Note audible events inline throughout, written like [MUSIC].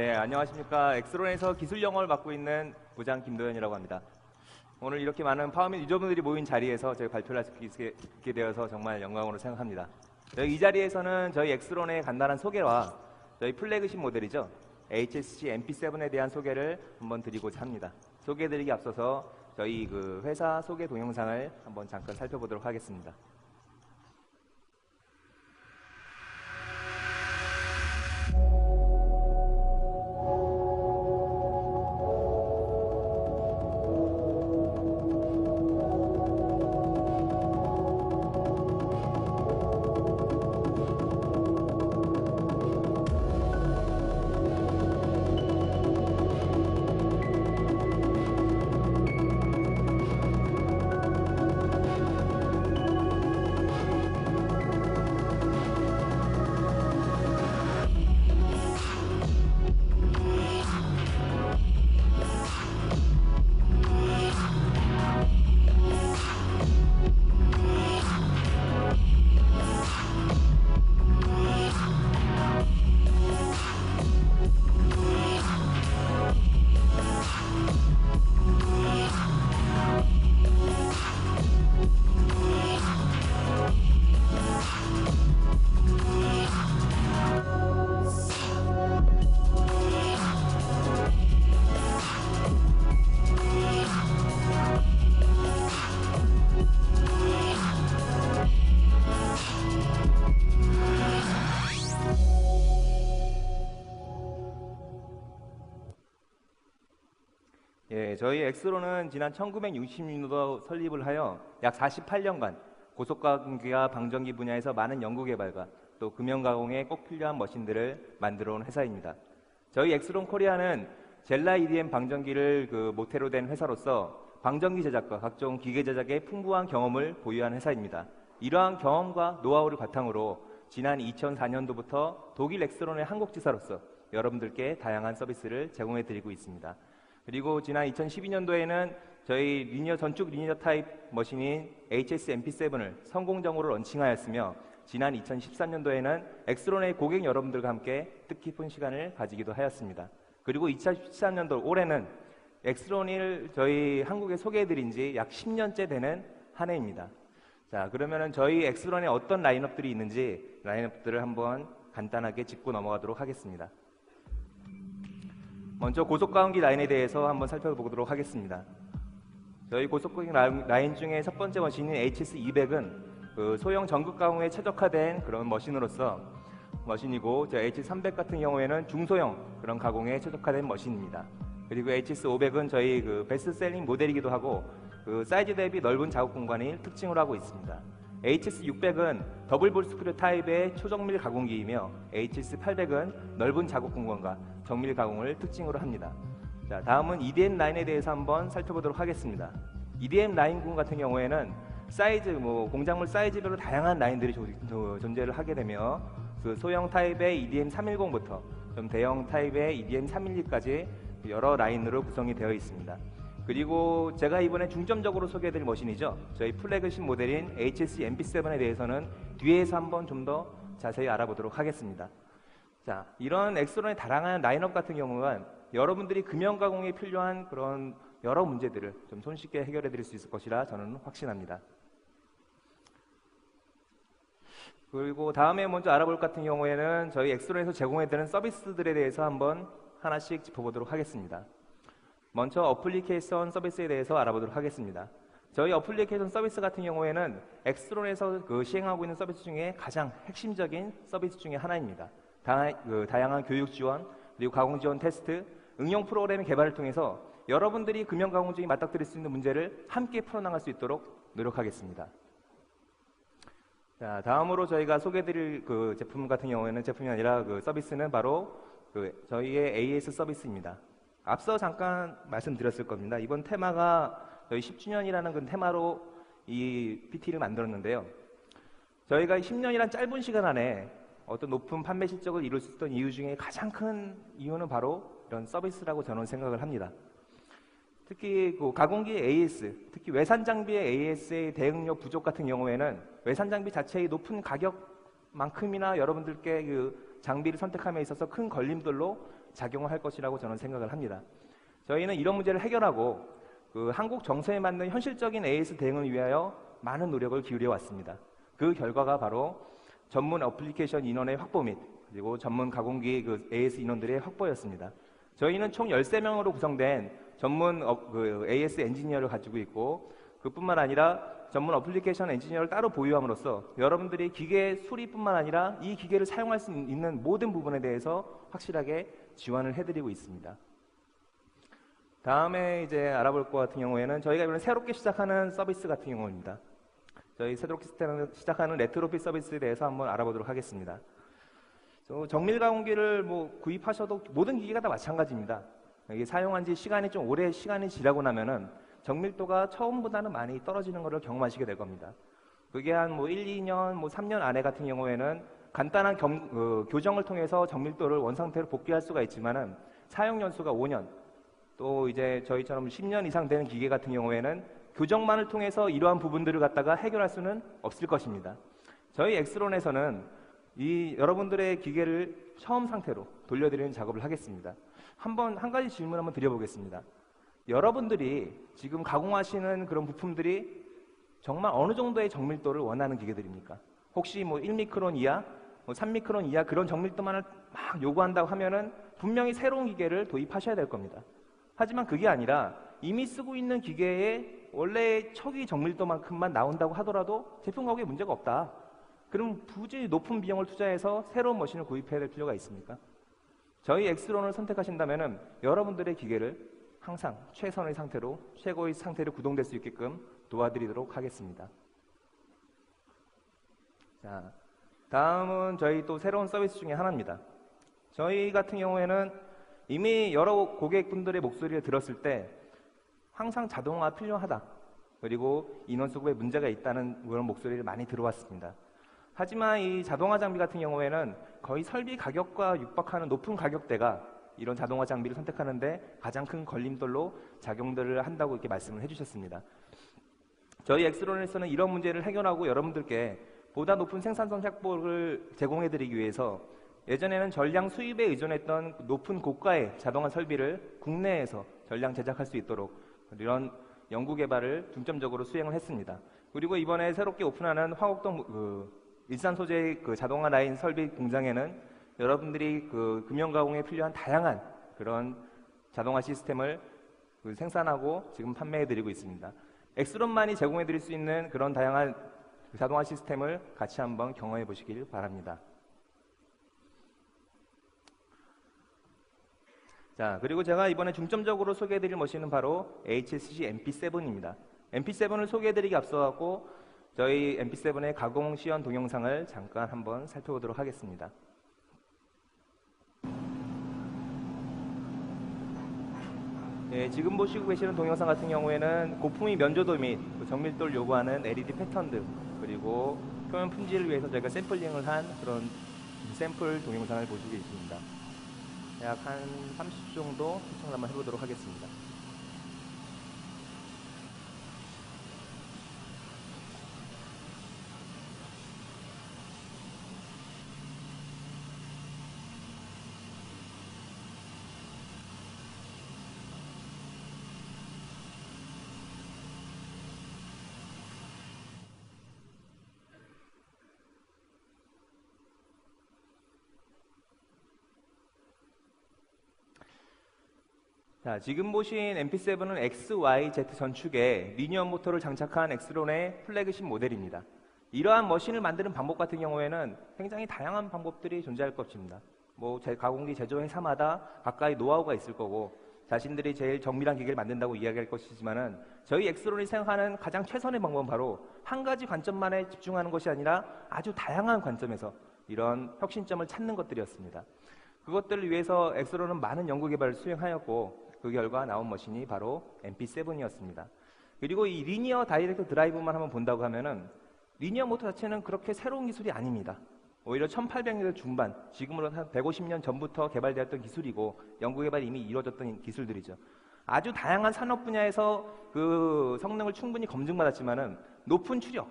네, 안녕하십니까. 엑스론에서 기술 영어를 맡고 있는 부장 김도현이라고 합니다. 오늘 이렇게 많은 파워밋 유저분들이 모인 자리에서 저희 발표를 할 수 있게 되어서 정말 영광으로 생각합니다. 저희 이 자리에서는 저희 엑스론의 간단한 소개와 저희 플래그십 모델이죠. HSC MP7에 대한 소개를 한번 드리고자 합니다. 소개해드리기 앞서서 저희 그 회사 소개 동영상을 한번 잠깐 살펴보도록 하겠습니다. 저희 엑스로는 지난 1960년도 설립을 하여 약 48년간 고속가공기와 방전기 분야에서 많은 연구 개발과 또 금형 가공에 꼭 필요한 머신들을 만들어 온 회사입니다. 저희 엑스론 코리아는 젤라 EDM 방전기를 그 모태로 된 회사로서 방전기 제작과 각종 기계 제작에 풍부한 경험을 보유한 회사입니다. 이러한 경험과 노하우를 바탕으로 지난 2004년도부터 독일 엑스론의 한국 지사로서 여러분들께 다양한 서비스를 제공해 드리고 있습니다. 그리고 지난 2012년도에는 저희 리니어 전축 리니어 타입 머신인 HS MP7을 성공적으로 런칭하였으며 지난 2013년도에는 엑스론의 고객 여러분들과 함께 뜻깊은 시간을 가지기도 하였습니다. 그리고 2013년도 올해는 엑스론을 저희 한국에 소개해드린 지 약 10년째 되는 한 해입니다. 자, 그러면은 저희 엑스론에 어떤 라인업들이 있는지 라인업들을 한번 간단하게 짚고 넘어가도록 하겠습니다. 먼저 고속가공기 라인에 대해서 한번 살펴보도록 하겠습니다. 저희 고속가공기 라인 중에 첫 번째 머신인 HS200은 그 소형 전극 가공에 최적화된 그런 머신으로서 머신이고 HS300 같은 경우에는 중소형 그런 가공에 최적화된 머신입니다. 그리고 HS500은 저희 그 베스트셀링 모델이기도 하고 그 사이즈 대비 넓은 작업 공간이 특징을 하고 있습니다. HS600은 더블 볼스크류 타입의 초정밀 가공기이며 HS800은 넓은 작업 공간과 정밀 가공을 특징으로 합니다. 자, 다음은 EDM 라인에 대해서 한번 살펴보도록 하겠습니다. EDM 라인군 같은 경우에는 사이즈, 뭐 공작물 사이즈별로 다양한 라인들이 조, 조, 존재를 하게 되며 그 소형 타입의 EDM 310부터 좀 대형 타입의 EDM 312까지 여러 라인으로 구성이 되어 있습니다. 그리고 제가 이번에 중점적으로 소개해드릴 머신이죠. 저희 플래그십 모델인 HSC MP7에 대해서는 뒤에서 한번 좀 더 자세히 알아보도록 하겠습니다. 자, 이런 엑스론의 다양한 라인업 같은 경우는 여러분들이 금형 가공에 필요한 그런 여러 문제들을 좀 손쉽게 해결해 드릴 수 있을 것이라 저는 확신합니다. 그리고 다음에 먼저 알아볼 것 같은 경우에는 저희 엑스론에서 제공해 드리는 서비스들에 대해서 한번 하나씩 짚어보도록 하겠습니다. 먼저 어플리케이션 서비스에 대해서 알아보도록 하겠습니다. 저희 어플리케이션 서비스 같은 경우에는 엑스론에서 그 시행하고 있는 서비스 중에 가장 핵심적인 서비스 중에 하나입니다. 다, 그 다양한 교육 지원, 그리고 가공 지원 테스트, 응용 프로그램 개발을 통해서 여러분들이 금형 가공 중에 맞닥뜨릴 수 있는 문제를 함께 풀어나갈 수 있도록 노력하겠습니다. 자, 다음으로 저희가 소개드릴 그 제품 같은 경우에는 제품이 아니라 그 서비스는 바로 그 저희의 AS 서비스입니다. 앞서 잠깐 말씀드렸을 겁니다. 이번 테마가 저희 10주년이라는 그 테마로 이 PT를 만들었는데요. 저희가 10년이란 짧은 시간 안에 어떤 높은 판매 실적을 이룰 수 있던 이유 중에 가장 큰 이유는 바로 이런 서비스라고 저는 생각을 합니다. 특히 그 가공기 AS, 특히 외산 장비의 AS의 대응력 부족 같은 경우에는 외산 장비 자체의 높은 가격만큼이나 여러분들께 그 장비를 선택함에 있어서 큰 걸림돌로 작용할 것이라고 저는 생각을 합니다. 저희는 이런 문제를 해결하고 그 한국 정서에 맞는 현실적인 AS 대응을 위하여 많은 노력을 기울여 왔습니다. 그 결과가 바로 전문 어플리케이션 인원의 확보 및 그리고 전문 가공기 그 AS 인원들의 확보였습니다. 저희는 총 13명으로 구성된 전문 어, 그 AS 엔지니어를 가지고 있고 그뿐만 아니라 전문 어플리케이션 엔지니어를 따로 보유함으로써 여러분들이 기계 수리뿐만 아니라 이 기계를 사용할 수 있는 모든 부분에 대해서 확실하게 지원을 해드리고 있습니다. 다음에 이제 알아볼 것 같은 경우에는 저희가 이번에 새롭게 시작하는 서비스 같은 경우입니다. 저희 새롭게 시작하는 레트로핏 서비스에 대해서 한번 알아보도록 하겠습니다. 정밀 가공기를 뭐 구입하셔도 모든 기계가 다 마찬가지입니다. 이게 사용한 지 시간이 좀 오래 시간이 지나고 나면은 정밀도가 처음보다는 많이 떨어지는 것을 경험하시게 될 겁니다. 그게 한 뭐 1, 2년, 뭐 3년 안에 같은 경우에는 간단한 겸, 어, 교정을 통해서 정밀도를 원상태로 복귀할 수가 있지만은 사용 연수가 5년, 또 이제 저희처럼 10년 이상 되는 기계 같은 경우에는 교정만을 통해서 이러한 부분들을 갖다가 해결할 수는 없을 것입니다. 저희 엑스론에서는 이 여러분들의 기계를 처음 상태로 돌려드리는 작업을 하겠습니다. 한번 한 가지 질문 한번 드려보겠습니다. 여러분들이 지금 가공하시는 그런 부품들이 정말 어느 정도의 정밀도를 원하는 기계들입니까? 혹시 뭐 1미크론 이하, 뭐 3미크론 이하 그런 정밀도만을 막 요구한다고 하면은 분명히 새로운 기계를 도입하셔야 될 겁니다. 하지만 그게 아니라 이미 쓰고 있는 기계에 원래 초기 정밀도만큼만 나온다고 하더라도 제품 가격에 문제가 없다. 그럼 굳이 높은 비용을 투자해서 새로운 머신을 구입해야 될 필요가 있습니까? 저희 엑스론을 선택하신다면 여러분들의 기계를 항상 최선의 상태로 최고의 상태로 구동될 수 있게끔 도와드리도록 하겠습니다. 자, 다음은 저희 또 새로운 서비스 중에 하나입니다. 저희 같은 경우에는 이미 여러 고객분들의 목소리를 들었을 때 항상 자동화 필요하다. 그리고 인원 수급에 문제가 있다는 그런 목소리를 많이 들어왔습니다. 하지만 이 자동화 장비 같은 경우에는 거의 설비 가격과 육박하는 높은 가격대가 이런 자동화 장비를 선택하는데 가장 큰 걸림돌로 작용들을 한다고 이렇게 말씀을 해주셨습니다. 저희 엑스론에서는 이런 문제를 해결하고 여러분들께 보다 높은 생산성 확보를 제공해드리기 위해서 예전에는 전량 수입에 의존했던 높은 고가의 자동화 설비를 국내에서 전량 제작할 수 있도록 이런 연구 개발을 중점적으로 수행을 했습니다. 그리고 이번에 새롭게 오픈하는 화곡동 그 일산 소재 그 자동화 라인 설비 공장에는 여러분들이 그 금융 가공에 필요한 다양한 그런 자동화 시스템을 그 생산하고 지금 판매해 드리고 있습니다. 엑스론만이 제공해 드릴 수 있는 그런 다양한 자동화 시스템을 같이 한번 경험해 보시길 바랍니다. 자, 그리고 제가 이번에 중점적으로 소개해 드릴 머신은 바로 HSC MP7입니다. MP7을 소개해 드리기 앞서 갖고 저희 MP7의 가공 시연 동영상을 잠깐 한번 살펴보도록 하겠습니다. 예, 지금 보시고 계시는 동영상 같은 경우에는 고품위 면조도 및그 정밀도를 요구하는 LED 패턴들 그리고 표면 품질을 위해서 저희가 샘플링을 한 그런 샘플 동영상을 보시고 계십니다. 약 한 30초 정도 시청을 한번 해보도록 하겠습니다. 자, 지금 보신 MP7은 XYZ 전축에 리니어 모터를 장착한 엑스론의 플래그십 모델입니다. 이러한 머신을 만드는 방법 같은 경우에는 굉장히 다양한 방법들이 존재할 것입니다. 뭐 가공기 제조 회사마다 각각의 노하우가 있을 거고 자신들이 제일 정밀한 기계를 만든다고 이야기할 것이지만은 저희 엑스론이 생각하는 가장 최선의 방법은 바로 한 가지 관점만에 집중하는 것이 아니라 아주 다양한 관점에서 이런 혁신점을 찾는 것들이었습니다. 그것들을 위해서 엑스론은 많은 연구 개발을 수행하였고 그 결과 나온 머신이 바로 MP7이었습니다. 그리고 이 리니어 다이렉트 드라이브만 한번 본다고 하면은 리니어 모터 자체는 그렇게 새로운 기술이 아닙니다. 오히려 1800년대 중반, 지금으로 한 150년 전부터 개발되었던 기술이고 연구 개발이 이미 이루어졌던 기술들이죠. 아주 다양한 산업 분야에서 그 성능을 충분히 검증받았지만은 높은 추력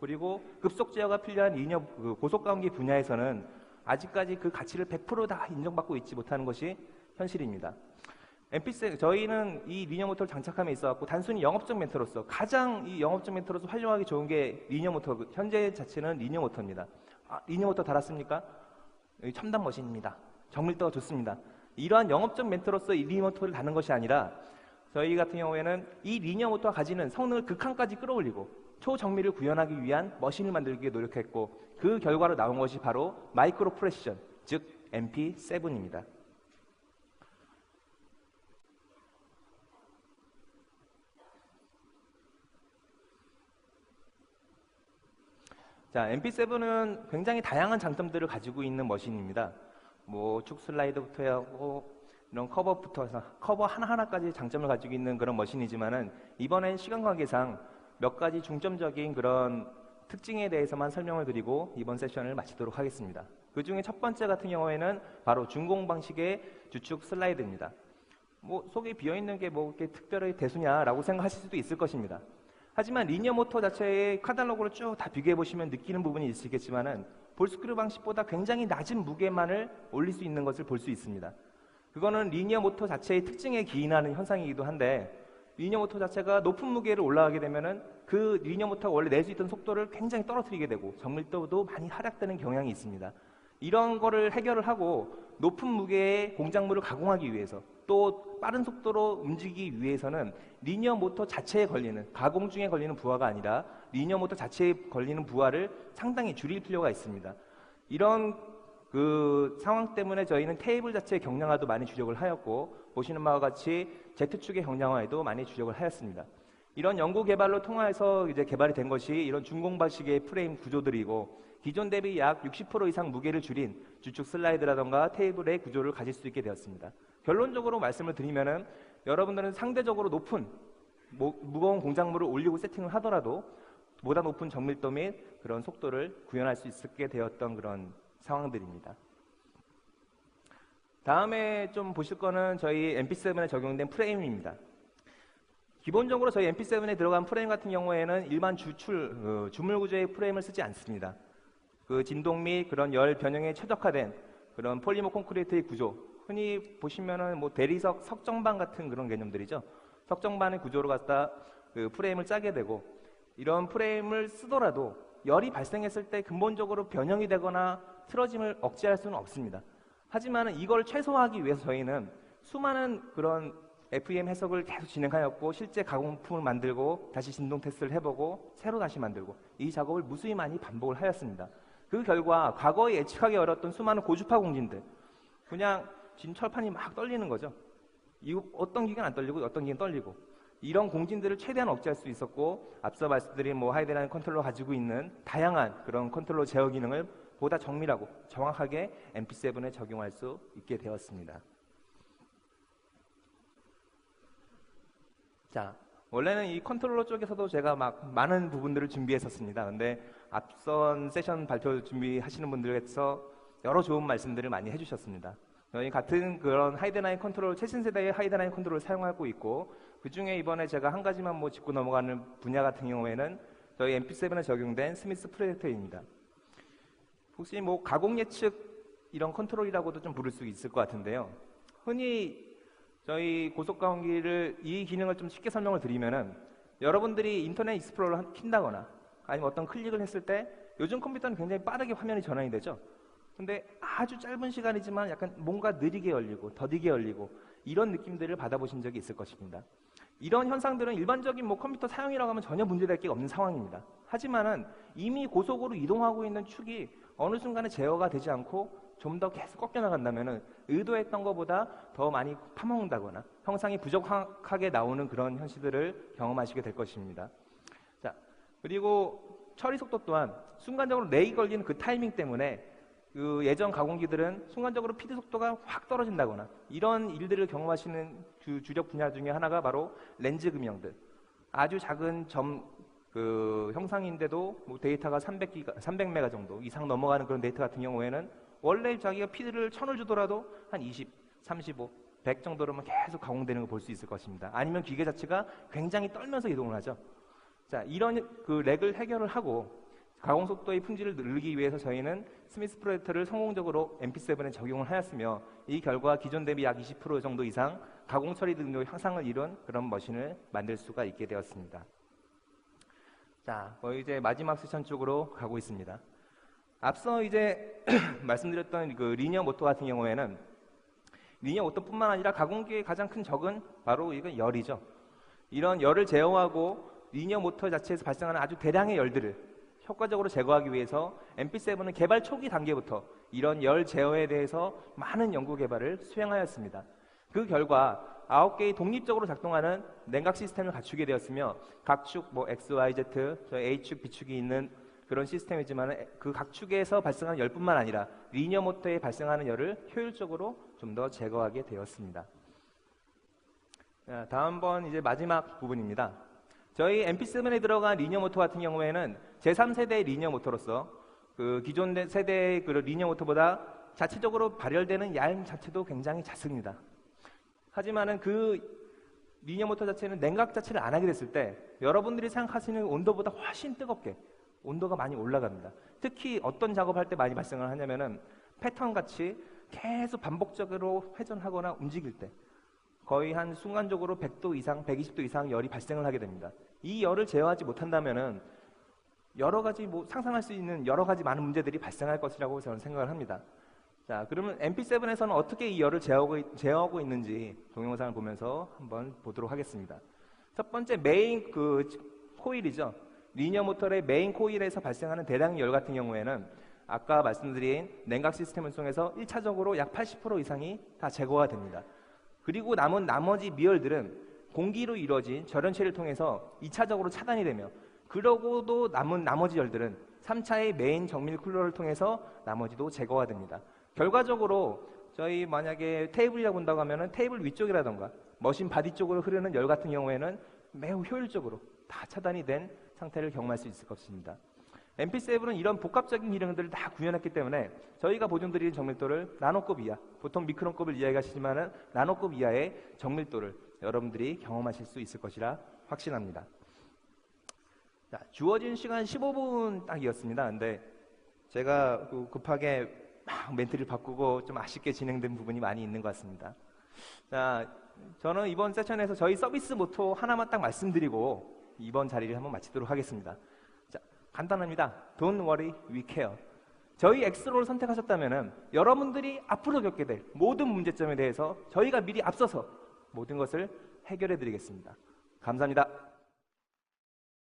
그리고 급속 제어가 필요한 리니어 그 고속 가공기 분야에서는 아직까지 그 가치를 100%다 인정받고 있지 못하는 것이 현실입니다. MP7 저희는 이 리니어 모터를 장착함에 있어 갖고 단순히 영업적 멘트로서 가장 이 영업적 멘트로서 활용하기 좋은 게 리니어 모터 현재 자체는 리니어 모터입니다. 아, 리니어 모터 달았습니까? 첨단 머신입니다. 정밀도가 좋습니다. 이러한 영업적 멘트로서 이 리니어 모터를 다는 것이 아니라 저희 같은 경우에는 이 리니어 모터가 가지는 성능을 극한까지 끌어올리고 초정밀을 구현하기 위한 머신을 만들기 위해 노력했고 그 결과로 나온 것이 바로 마이크로 프레시전, 즉 MP7입니다. 자, MP7은 굉장히 다양한 장점들을 가지고 있는 머신입니다. 뭐 축 슬라이드부터 하고 이런 커버부터 해서 커버 하나하나까지 장점을 가지고 있는 그런 머신이지만은 이번엔 시간 관계상 몇 가지 중점적인 그런 특징에 대해서만 설명을 드리고 이번 세션을 마치도록 하겠습니다. 그 중에 첫 번째 같은 경우에는 바로 준공 방식의 주축 슬라이드입니다. 뭐 속에 비어 있는 게 뭐 이렇게 특별히 대수냐라고 생각하실 수도 있을 것입니다. 하지만 리니어 모터 자체의 카탈로그를 쭉 다 비교해 보시면 느끼는 부분이 있으시겠지만은 볼스크류 방식보다 굉장히 낮은 무게만을 올릴 수 있는 것을 볼 수 있습니다. 그거는 리니어 모터 자체의 특징에 기인하는 현상이기도 한데 리니어 모터 자체가 높은 무게를 올라가게 되면은 그 리니어 모터가 원래 낼 수 있던 속도를 굉장히 떨어뜨리게 되고 정밀도도 많이 하락되는 경향이 있습니다. 이런 거를 해결을 하고 높은 무게의 공작물을 가공하기 위해서 또 빠른 속도로 움직이기 위해서는 리니어 모터 자체에 걸리는 가공 중에 걸리는 부하가 아니라 리니어 모터 자체에 걸리는 부하를 상당히 줄일 필요가 있습니다. 이런 그 상황 때문에 저희는 테이블 자체의 경량화도 많이 주력을 하였고 보시는 바와 같이 Z축의 경량화에도 많이 주력을 하였습니다. 이런 연구 개발로 통해서 이제 개발이 된 것이 이런 중공방식의 프레임 구조들이고 기존 대비 약 60% 이상 무게를 줄인 주축 슬라이드라던가 테이블의 구조를 가질 수 있게 되었습니다. 결론적으로 말씀을 드리면은 여러분들은 상대적으로 높은 무, 무거운 공작물을 올리고 세팅을 하더라도 보다 높은 정밀도 및 그런 속도를 구현할 수 있게 되었던 그런 상황들입니다. 다음에 좀 보실 거는 저희 MP7에 적용된 프레임입니다. 기본적으로 저희 MP7에 들어간 프레임 같은 경우에는 일반 주출, 어, 주물 구조의 프레임을 쓰지 않습니다. 그 진동 및 그런 열 변형에 최적화된 그런 폴리머 콘크리트의 구조, 흔히 보시면은 뭐 대리석 석정반 같은 그런 개념들이죠. 석정반의 구조로 갖다 그 프레임을 짜게 되고 이런 프레임을 쓰더라도 열이 발생했을 때 근본적으로 변형이 되거나 틀어짐을 억제할 수는 없습니다. 하지만 이걸 최소화하기 위해서 저희는 수많은 그런 FEM 해석을 계속 진행하였고 실제 가공품을 만들고 다시 진동 테스트를 해보고 새로 다시 만들고 이 작업을 무수히 많이 반복을 하였습니다. 그 결과 과거에 예측하기 어려웠던 수많은 고주파 공진들 그냥 진 철판이 막 떨리는 거죠. 이 어떤 기계는 안 떨리고 어떤 기계는 떨리고 이런 공진들을 최대한 억제할 수 있었고 앞서 말씀드린 뭐 하이드라인 컨트롤러 가지고 있는 다양한 그런 컨트롤러 제어 기능을 보다 정밀하고 정확하게 MP7에 적용할 수 있게 되었습니다. 자, 원래는 이 컨트롤러 쪽에서도 제가 막 많은 부분들을 준비했었습니다. 근데 앞선 세션 발표 준비하시는 분들께서 여러 좋은 말씀들을 많이 해주셨습니다. 같은 그런 하이드라인 컨트롤 최신 세대의 하이드라인 컨트롤을 사용하고 있고 그 중에 이번에 제가 한 가지만 뭐 짚고 넘어가는 분야 같은 경우에는 저희 MP7에 적용된 스미스 프로젝터입니다. 혹시 뭐 가공 예측 이런 컨트롤이라고도 좀 부를 수 있을 것 같은데요. 흔히 저희 고속가공기를 이 기능을 좀 쉽게 설명을 드리면은 여러분들이 인터넷 익스플로러를 킨다거나 아니면 어떤 클릭을 했을 때 요즘 컴퓨터는 굉장히 빠르게 화면이 전환이 되죠. 근데 아주 짧은 시간이지만 약간 뭔가 느리게 열리고 더디게 열리고 이런 느낌들을 받아보신 적이 있을 것입니다. 이런 현상들은 일반적인 뭐 컴퓨터 사용이라고 하면 전혀 문제될 게 없는 상황입니다. 하지만은 이미 고속으로 이동하고 있는 축이 어느 순간에 제어가 되지 않고 좀 더 계속 꺾여 나간다면은 의도했던 것보다 더 많이 파먹는다거나 형상이 부족하게 나오는 그런 현실들을 경험하시게 될 것입니다. 자, 그리고 처리 속도 또한 순간적으로 렉이 걸리는 그 타이밍 때문에 그 예전 가공기들은 순간적으로 피드 속도가 확 떨어진다거나 이런 일들을 경험하시는 그 주력 분야 중에 하나가 바로 렌즈 금형들. 아주 작은 점 그 형상인데도 뭐 데이터가 300기가 300메가 정도 이상 넘어가는 그런 데이터 같은 경우에는 원래 자기가 피드를 천을 주더라도 한 20, 35, 100 정도로만 계속 가공되는 걸 볼 수 있을 것입니다. 아니면 기계 자체가 굉장히 떨면서 이동을 하죠. 자, 이런 그 렉을 해결을 하고 가공 속도의 품질을 늘리기 위해서 저희는 스미스 프로젝터를 성공적으로 MP7에 적용을 하였으며 이 결과 기존 대비 약 20% 정도 이상 가공 처리 능력 향상을 이룬 그런 머신을 만들 수가 있게 되었습니다. 자, 거의 이제 마지막 세션 쪽으로 가고 있습니다. 앞서 이제 [CLEARS THROAT] 말씀드렸던 그 리니어 모터 같은 경우에는 리니어 모터뿐만 아니라 가공기의 가장 큰 적은 바로 이건 열이죠. 이런 열을 제어하고 리니어 모터 자체에서 발생하는 아주 대량의 열들을 효과적으로 제거하기 위해서 MP7은 개발 초기 단계부터 이런 열 제어에 대해서 많은 연구 개발을 수행하였습니다. 그 결과 9개의 독립적으로 작동하는 냉각 시스템을 갖추게 되었으며 각축 뭐 X, Y, Z, 저 A축, B축이 있는 그런 시스템이지만 그 각축에서 발생하는 열뿐만 아니라 리니어 모터에 발생하는 열을 효율적으로 좀 더 제거하게 되었습니다. 자, 다음번 이제 마지막 부분입니다. 저희 MP7에 들어간 리니어 모터 같은 경우에는 제3세대 리니어 모터로서 그 기존 세대의 그 리니어 모터보다 자체적으로 발열되는 얇음 자체도 굉장히 작습니다. 하지만은 그 리니어 모터 자체는 냉각 자체를 안 하게 됐을 때 여러분들이 생각하시는 온도보다 훨씬 뜨겁게 온도가 많이 올라갑니다. 특히 어떤 작업할 때 많이 발생을 하냐면은 패턴 같이 계속 반복적으로 회전하거나 움직일 때 거의 한 순간적으로 100도 이상, 120도 이상 열이 발생을 하게 됩니다. 이 열을 제어하지 못한다면은 여러 가지 뭐 상상할 수 있는 여러 가지 많은 문제들이 발생할 것이라고 저는 생각을 합니다. 자, 그러면 MP7에서는 어떻게 이 열을 제어하고, 제어하고 있는지 동영상을 보면서 한번 보도록 하겠습니다. 첫 번째 메인 그 코일이죠. 리니어 모터의 메인 코일에서 발생하는 대량 열 같은 경우에는 아까 말씀드린 냉각 시스템을 통해서 1차적으로 약 80% 이상이 다 제거가 됩니다. 그리고 남은 나머지 미열들은 공기로 이루어진 절연체를 통해서 2차적으로 차단이 되며 그러고도 남은 나머지 열들은 3차의 메인 정밀 쿨러를 통해서 나머지도 제거가 됩니다. 결과적으로 저희 만약에 테이블이라고 본다고 하면은 테이블 위쪽이라던가 머신 바디 쪽으로 흐르는 열 같은 경우에는 매우 효율적으로 다 차단이 된 상태를 경험할 수 있을 것입니다. MP7은 이런 복합적인 기능들을 다 구현했기 때문에 저희가 보존드리는 정밀도를 나노급 이하, 보통 미크론급을 이야기하시지만은 나노급 이하의 정밀도를 여러분들이 경험하실 수 있을 것이라 확신합니다. 자, 주어진 시간 15분 딱이었습니다. 근데 제가 그 급하게 막 멘트를 바꾸고 좀 아쉽게 진행된 부분이 많이 있는 것 같습니다. 자, 저는 이번 세션에서 저희 서비스 모토 하나만 딱 말씀드리고 이번 자리를 한번 마치도록 하겠습니다. 자, 간단합니다. Don't worry, we care. 저희 엑스로를 선택하셨다면 여러분들이 앞으로 겪게 될 모든 문제점에 대해서 저희가 미리 앞서서 모든 것을 해결해 드리겠습니다. 감사합니다.